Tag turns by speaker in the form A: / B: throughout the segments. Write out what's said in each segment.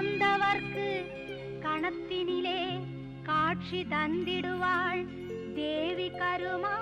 A: கொண்டவர்க்கு கணத்தினிலே காட்சி தந்திடுவாள். தேவி கருமா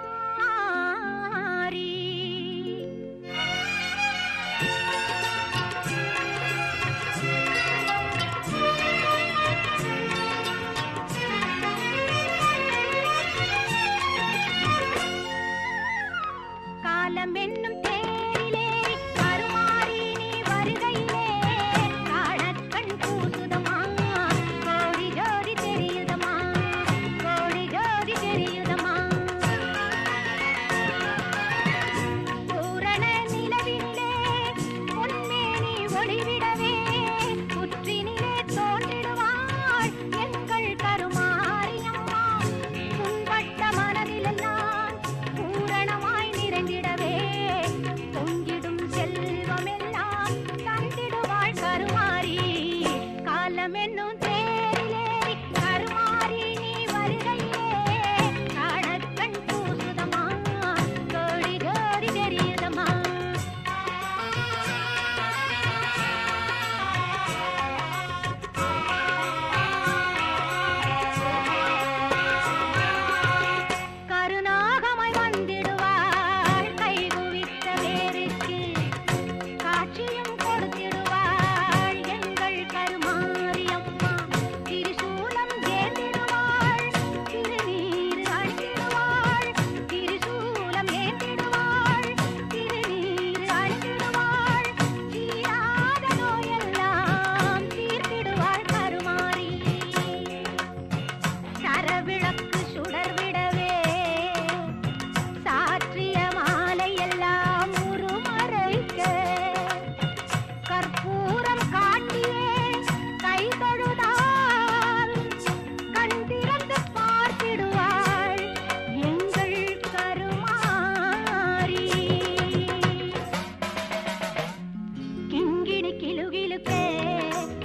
A: கிளி கிளு கிளுக்கே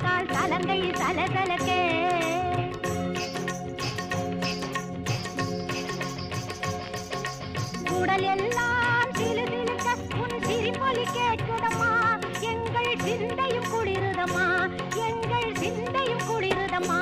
A: கால் தலங்கை தல தலக்கே. உடல் எல்லாம் சிலு சிலுக்க உன் சிரிப்பொலி கேட்குதம்மா. எங்கள் சிந்தையும் குளிருதம்மா எங்கள் சிந்தையும் குளிருதம்மா.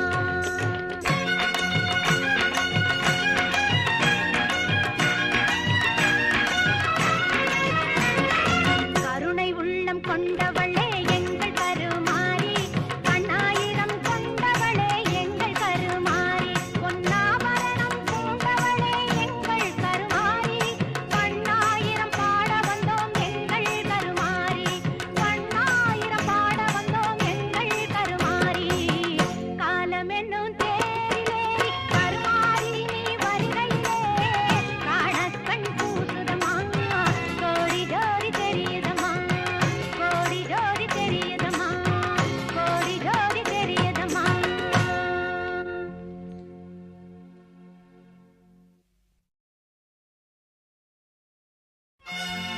A: Thank you.